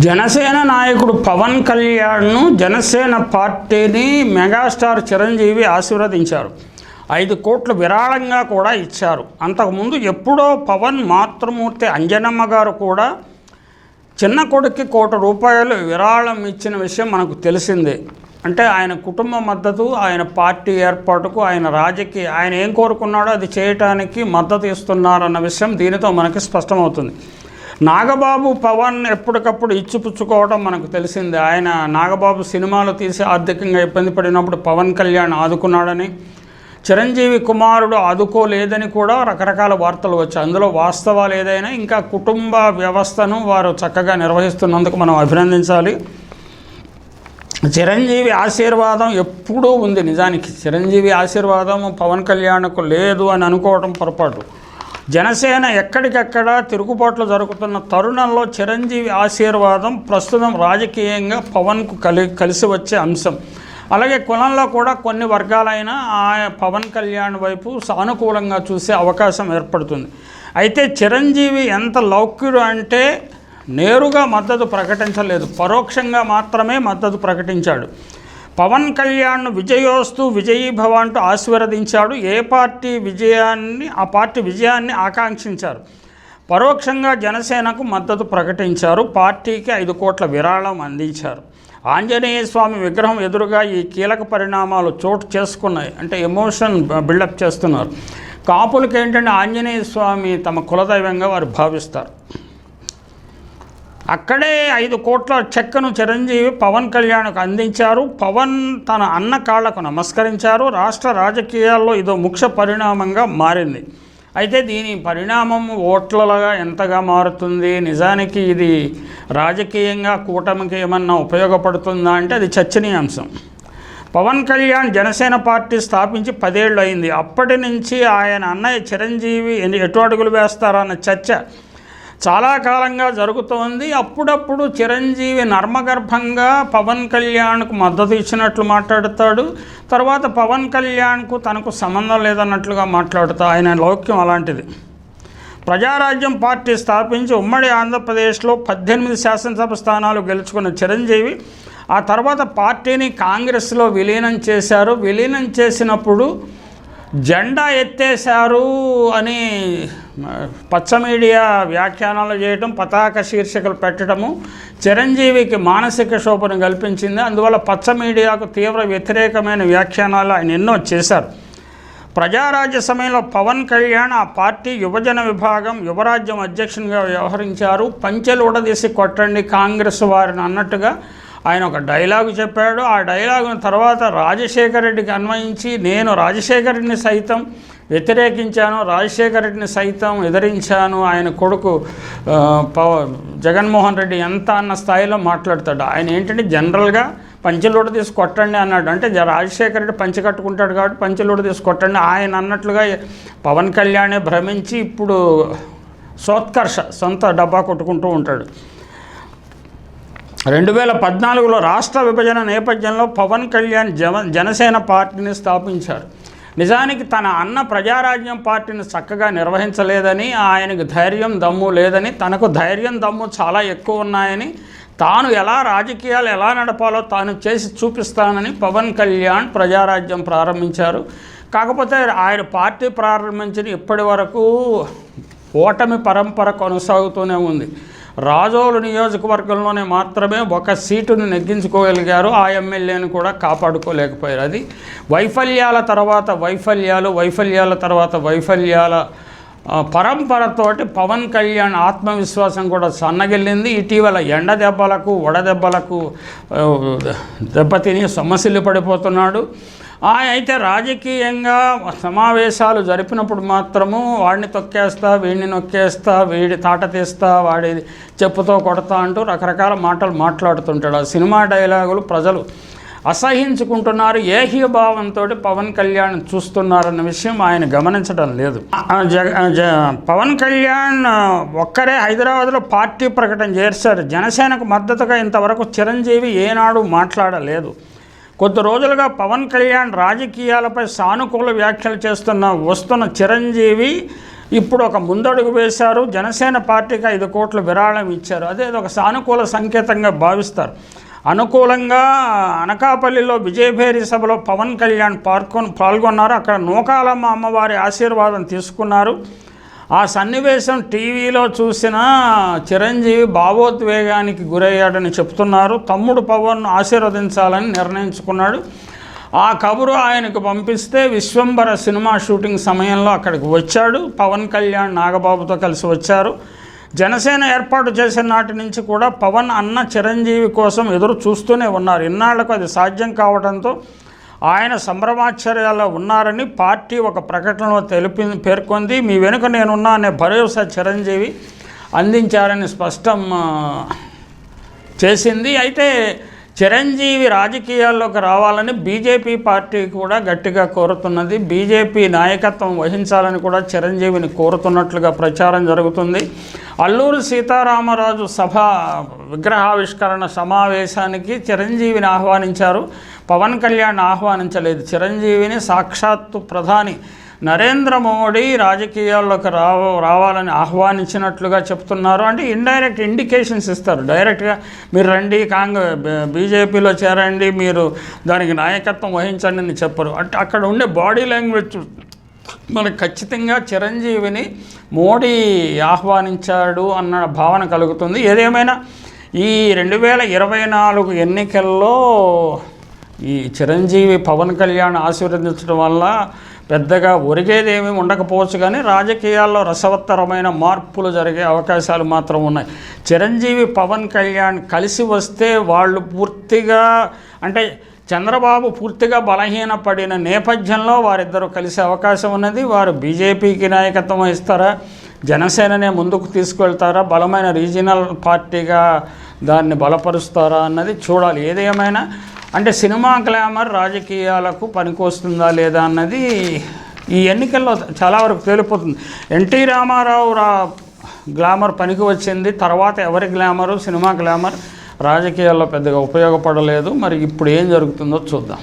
జనసేన నాయకుడు పవన్ కళ్యాణ్ను జనసేన పార్టీని మెగాస్టార్ చిరంజీవి ఆశీర్వదించారు. ఐదు కోట్లు విరాళంగా కూడా ఇచ్చారు. అంతకుముందు ఎప్పుడో పవన్ మాతృమూర్తి అంజనమ్మ గారు కూడా చిన్న కొడుక్కి కోటి రూపాయలు విరాళం ఇచ్చిన విషయం మనకు తెలిసిందే. అంటే ఆయన కుటుంబ మద్దతు ఆయన పార్టీ ఏర్పాటుకు ఆయన రాజకీయ ఆయన ఏం కోరుకున్నాడో అది చేయటానికి మద్దతు ఇస్తున్నారన్న విషయం దీనితో మనకి స్పష్టమవుతుంది. నాగబాబు పవన్ ఎప్పటికప్పుడు ఇచ్చిపుచ్చుకోవడం మనకు తెలిసింది. ఆయన నాగబాబు సినిమాలు తీసి ఆర్థికంగా ఇబ్బంది పడినప్పుడు పవన్ కళ్యాణ్ ఆదుకున్నాడని చిరంజీవి కుమారుడు ఆదుకోలేదని కూడా రకరకాల వార్తలు వచ్చాయి. అందులో వాస్తవాలు ఏదైనా ఇంకా కుటుంబ వ్యవస్థను వారు చక్కగా నిర్వహిస్తున్నందుకు మనం అభినందించాలి. చిరంజీవి ఆశీర్వాదం ఎప్పుడూ ఉంది నిజానికి. చిరంజీవి ఆశీర్వాదం పవన్ కళ్యాణ్కు లేదు అని అనుకోవడం పొరపాటు. జనసేన ఎక్కడికెక్కడ తిరుగుబాట్లు జరుగుతున్న తరుణంలో చిరంజీవి ఆశీర్వాదం ప్రస్తుతం రాజకీయంగా పవన్కు కలి కలిసి వచ్చే అంశం. అలాగే కులంలో కూడా కొన్ని వర్గాలైన ఆ పవన్ కళ్యాణ్ వైపు సానుకూలంగా చూసే అవకాశం ఏర్పడుతుంది. అయితే చిరంజీవి ఎంత లౌక్యుడు అంటే నేరుగా మద్దతు ప్రకటించలేదు. పరోక్షంగా మాత్రమే మద్దతు ప్రకటించాడు. పవన్ కళ్యాణ్ విజయోస్తు విజయీభవ అంటూ ఆశీర్వదించాడు. ఏ పార్టీ విజయాన్ని ఆ పార్టీ విజయాన్ని ఆకాంక్షించారు? పరోక్షంగా జనసేనకు మద్దతు ప్రకటించారు. పార్టీకి ఐదు కోట్ల విరాళం అందించారు. ఆంజనేయ స్వామి విగ్రహం ఎదురుగా ఈ కీలక పరిణామాలు చోటు చేసుకున్నాయి. అంటే ఎమోషన్ బిల్డప్ చేస్తున్నారు. కాపులకి ఏంటంటే ఆంజనేయ స్వామి తమ కులదైవంగా వారు భావిస్తారు. అక్కడే ఐదు కోట్ల చెక్కను చిరంజీవి పవన్ కళ్యాణ్కు అందించారు. పవన్ తన అన్న కాళ్ళకు నమస్కరించారు. రాష్ట్ర రాజకీయాల్లో ఇదో ముఖ్య పరిణామంగా మారింది. అయితే దీని పరిణామం ఓట్లగా ఎంతగా మారుతుంది? నిజానికి ఇది రాజకీయంగా కూటమికి ఏమన్నా ఉపయోగపడుతుందా అంటే అది చర్చనీయాంశం. పవన్ కళ్యాణ్ జనసేన పార్టీ స్థాపించి పదేళ్ళు అయింది. అప్పటి నుంచి ఆయన అన్నయ్య చిరంజీవి ఎన్ని ఎటు అడుగులు వేస్తారన్న చర్చ చాలా కాలంగా జరుగుతోంది. అప్పుడప్పుడు చిరంజీవి నర్మగర్భంగా పవన్ కళ్యాణ్కు మద్దతు ఇచ్చినట్లు మాట్లాడతాడు. తర్వాత పవన్ కళ్యాణ్కు తనకు సంబంధం లేదన్నట్లుగా మాట్లాడుతా ఆయన లౌక్యం అలాంటిది. ప్రజారాజ్యం పార్టీ స్థాపించి ఉమ్మడి ఆంధ్రప్రదేశ్లో పద్దెనిమిది శాసనసభ స్థానాలు గెలుచుకున్న చిరంజీవి ఆ తర్వాత పార్టీని కాంగ్రెస్లో విలీనం చేశారు. విలీనం చేసినప్పుడు జెండా ఎత్తేశారు అని పచ్చ మీడియా వ్యాఖ్యానాలు చేయటం పతాక శీర్షికలు పెట్టడము చిరంజీవికి మానసిక శోభను కల్పించింది. అందువల్ల పచ్చ మీడియాకు తీవ్ర వ్యతిరేకమైన వ్యాఖ్యానాలు ఆయన ఎన్నో చేశారు. ప్రజారాజ్య సమయంలో పవన్ కళ్యాణ్ ఆ పార్టీ యువజన విభాగం యువరాజ్యం అధ్యక్షునిగా వ్యవహరించారు. పంచెలు ఉడదీసి కొట్టండి కాంగ్రెస్ వారిని అన్నట్టుగా ఆయన ఒక డైలాగు చెప్పాడు. ఆ డైలాగును తర్వాత రాజశేఖర రెడ్డికి అన్వయించి నేను రాజశేఖర రెడ్డిని సైతం వ్యతిరేకించాను. రాజశేఖర రెడ్డిని సైతం ఎదిరించాను. ఆయన కొడుకు పవ జగన్మోహన్ రెడ్డి ఎంత అన్న స్థాయిలో మాట్లాడతాడు. ఆయన ఏంటంటే జనరల్గా పంచెలోడు తీసి కొట్టండి అన్నాడు. అంటే జ- రాజశేఖర రెడ్డి పంచి కట్టుకుంటాడు కాబట్టి పంచలోడు తీసి కొట్టండి. ఆయన అన్నట్లుగా పవన్ కళ్యాణే భ్రమించి ఇప్పుడు సోత్కర్ష సొంత డబ్బా కొట్టుకుంటూ ఉంటాడు. రెండు వేల పద్నాలుగులో రాష్ట్ర విభజన నేపథ్యంలో పవన్ కళ్యాణ్ జన జనసేన పార్టీని స్థాపించారు. నిజానికి తన అన్న ప్రజారాజ్యం పార్టీని చక్కగా నిర్వహించలేదని ఆయనకు ధైర్యం దమ్ము లేదని తనకు ధైర్యం దమ్ము చాలా ఎక్కువ ఉన్నాయని తాను ఎలా రాజకీయాలు ఎలా నడపాలో తాను చేసి చూపిస్తానని పవన్ కళ్యాణ్ ప్రజారాజ్యం ప్రారంభించారు. కాకపోతే ఆయన పార్టీ ప్రారంభించిన ఇప్పటి వరకు ఓటమి పరంపర కొనసాగుతూనే ఉంది. రాజోలు నియోజకవర్గంలోనే మాత్రమే ఒక సీటును నెగ్గించుకోగలిగారు. ఆ ఎమ్మెల్యేను కూడా కాపాడుకోలేకపోయారు. అది వైఫల్యాల తర్వాత వైఫల్యాలు వైఫల్యాల తర్వాత వైఫల్యాల పరంపరతోటి పవన్ కళ్యాణ్ ఆత్మవిశ్వాసం కూడా సన్నగిల్లింది. ఇటీవల ఎండ దెబ్బలకు వడదెబ్బలకు దెబ్బతిని సమస్యలు పడిపోతున్నాడు అయితే రాజకీయంగా సమావేశాలు జరిపినప్పుడు మాత్రము వాడిని తొక్కేస్తా వీడిని నొక్కేస్తా వీడి తాట తీస్తా వాడి చెప్పుతో కొడతా అంటూ రకరకాల మాటలు మాట్లాడుతుంటాడు. ఆ సినిమా డైలాగులు ప్రజలు అసహించుకుంటున్నారు ఏహీభావంతో పవన్ కళ్యాణ్ చూస్తున్నారన్న విషయం ఆయన గమనించడం లేదు. జగ జ- పవన్ కళ్యాణ్ ఒక్కరే హైదరాబాద్లో పార్టీ ప్రకటన చేశారు. జనసేనకు మద్దతుగా ఇంతవరకు చిరంజీవి ఏనాడు మాట్లాడలేదు. కొద్ది రోజులుగా పవన్ కళ్యాణ్ రాజకీయాలపై సానుకూల వ్యాఖ్యలు చేస్తున్న వస్తున్న చిరంజీవి ఇప్పుడు ఒక ముందడుగు వేశారు. జనసేన పార్టీకి ఐదు కోట్ల విరాళం ఇచ్చారు. అదే ఒక సానుకూల సంకేతంగా భావిస్తారు. అనుకూలంగా అనకాపల్లిలో విజయభేరి సభలో పవన్ కళ్యాణ్ పాల్గొన్నారు. అక్కడ నూకాలమ్మ అమ్మవారి ఆశీర్వాదం తీసుకున్నారు. ఆ సన్నివేశం టీవీలో చూసిన చిరంజీవి భావోద్వేగానికి గురయ్యాడని చెప్తున్నారు. తమ్ముడు పవన్ ఆశీర్వదించాలని నిర్ణయించుకున్నాడు. ఆ కబురు ఆయనకు పంపిస్తే విశ్వంబర సినిమా షూటింగ్ సమయంలో అక్కడికి వచ్చాడు. పవన్ కళ్యాణ్ నాగబాబుతో కలిసి వచ్చారు. జనసేన ఏర్పాటు చేసిన నాటి నుంచి కూడా పవన్ అన్న చిరంజీవి కోసం ఎదురు చూస్తూనే ఉన్నారు. ఇన్నాళ్ళకు అది సాధ్యం కావడంతో ఆయన సంభ్రమాశ్చర్యాల్లో ఉన్నారని పార్టీ ఒక ప్రకటనలో తెలిపి పేర్కొంది. మీ వెనుక నేనున్నా అనే భరోసా చిరంజీవి అందించారని స్పష్టం చేసింది. అయితే చిరంజీవి రాజకీయాల్లోకి రావాలని బీజేపీ పార్టీ కూడా గట్టిగా కోరుతున్నది. బీజేపీ నాయకత్వం వహించాలని కూడా చిరంజీవిని కోరుతున్నట్లుగా ప్రచారం జరుగుతుంది. అల్లూరు సీతారామరాజు సభ విగ్రహావిష్కరణ సమావేశానికి చిరంజీవిని ఆహ్వానించారు. పవన్ కళ్యాణ్ ఆహ్వానించలేదు. చిరంజీవిని సాక్షాత్తు ప్రధాని నరేంద్ర మోడీ రాజకీయాల్లోకి రావ రావాలని ఆహ్వానించినట్లుగా చెప్తున్నారు. అంటే ఇండైరెక్ట్ ఇండికేషన్స్ ఇస్తారు. డైరెక్ట్గా మీరు రండి కాంగ్రెస్ బీజేపీలో చేరండి మీరు దానికి నాయకత్వం వహించండి అని చెప్పరు. అంటే అక్కడ ఉండే బాడీ లాంగ్వేజ్ మనకు ఖచ్చితంగా చిరంజీవిని మోడీ ఆహ్వానించాడు అన్న భావన కలుగుతుంది. ఏదేమైనా ఈ రెండు వేల ఇరవై నాలుగు ఎన్నికల్లో ఈ చిరంజీవి పవన్ కళ్యాణ్ ఆశీర్వదించడం వల్ల పెద్దగా ఒరిగేదేమీ ఉండకపోవచ్చు కానీ రాజకీయాల్లో రసవత్తరమైన మార్పులు జరిగే అవకాశాలు మాత్రం ఉన్నాయి. చిరంజీవి పవన్ కళ్యాణ్ కలిసి వస్తే వాళ్ళు పూర్తిగా అంటే చంద్రబాబు పూర్తిగా బలహీనపడిన నేపథ్యంలో వారిద్దరూ కలిసే అవకాశం ఉన్నది. వారు బీజేపీకి నాయకత్వం ఇస్తారా జనసేననే ముందుకు తీసుకెళ్తారా? బలమైన రీజనల్ పార్టీగా దాన్ని బలపరుస్తారా అన్నది చూడాలి. ఏదేమైనా అంటే సినిమా గ్లామర్ రాజకీయాలకు పనికొస్తుందా లేదా అన్నది ఈ ఎన్నికల్లో చాలా వరకు తేలిపోతుంది. ఎన్టీ రామారావు రా గ్లామర్ పనికి వచ్చింది. తర్వాత ఎవరి గ్లామరు సినిమా గ్లామర్ రాజకీయాల్లో పెద్దగా ఉపయోగపడలేదు. మరి ఇప్పుడు ఏం జరుగుతుందో చూద్దాం.